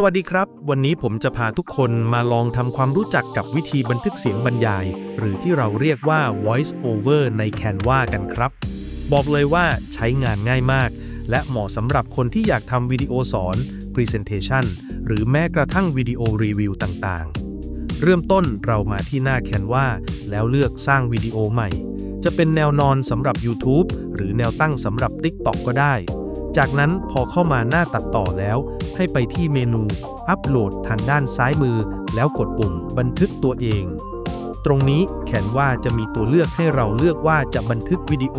สวัสดีครับ วันนี้ผมจะพาทุกคนมาลองทำความรู้จักกับวิธีบันทึกเสียงบรรยาย หรือที่เราเรียกว่า voice over ใน Canva กันครับ บอกเลยว่าใช้งานง่ายมาก และเหมาะสำหรับคนที่อยากทำวิดีโอสอน Presentation หรือแม้กระทั่งวิดีโอรีวิวต่างๆ เริ่มต้นเรามาที่หน้า Canva แล้วเลือกสร้างวิดีโอใหม่ จะเป็นแนวนอนสำหรับ YouTube หรือแนวตั้งสำหรับ TikTok ก็ได้ จากนั้นพอเข้ามาหน้าตัดต่อแล้ว ให้ไปที่เมนูอัปโหลดทางด้านซ้ายมือ แล้วกดปุ่มบันทึกตัวเอง ตรงนี้แขนว่าจะมีตัวเลือกให้เราเลือกว่าจะบันทึกวิดีโอ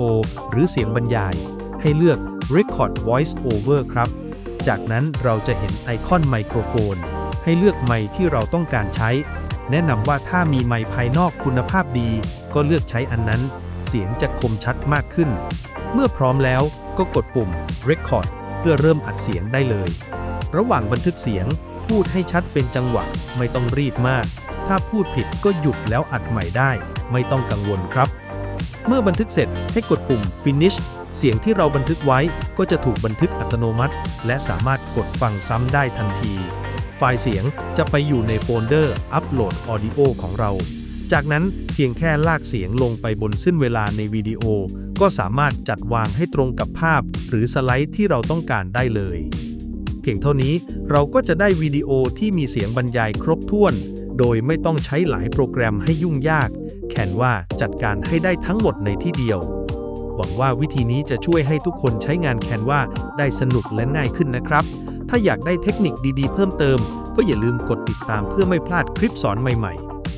หรือเสียงบรรยาย ให้เลือก Record Voice Over ครับ จากนั้นเราจะเห็นไอคอนไมโครโฟน ให้เลือกไมค์ที่เราต้องการใช้ แนะนำว่าถ้ามีไมค์ภายนอกคุณภาพดี ก็เลือกใช้อันนั้น เสียงจะคมชัดมากขึ้น เมื่อพร้อมแล้ว ก็กดปุ่ม Record เพื่อเริ่มอัดเสียงได้เลย ระหว่างบันทึกเสียงพูดให้ชัดเป็นจังหวะไม่ต้องรีบมาก ถ้าพูดผิดก็หยุดแล้วอัดใหม่ได้ ไม่ต้องกังวลครับ เมื่อบันทึกเสร็จให้กดปุ่ม Finish เสียงที่เราบันทึกไว้ก็จะถูกบันทึกอัตโนมัติ และสามารถกดฟังซ้ำได้ทันที ไฟล์เสียงจะไปอยู่ในโฟลเดอร์ Upload Audio ของเรา จากนั้นเพียงแค่ลากเสียงลงไปบนเส้นเวลาในวิดีโอ ก็สามารถจัดวางให้ตรงกับภาพ หรือสไลด์ที่เราต้องการได้เลย เพียงเท่านี้เราก็จะได้วิดีโอที่มีเสียงบรรยายครบถ้วน โดยไม่ต้องใช้หลายโปรแกรมให้ยุ่งยาก แคนว่าจัดการให้ได้ทั้งหมดในที่เดียว หวังว่าวิธีนี้จะช่วยให้ทุกคนใช้งานแคนว่าได้สนุกและง่ายขึ้นนะครับ ถ้าอยากได้เทคนิคดีๆ เพิ่มเติม ก็อย่าลืมกดติดตามเพื่อไม่พลาดคลิปสอนใหม่ๆ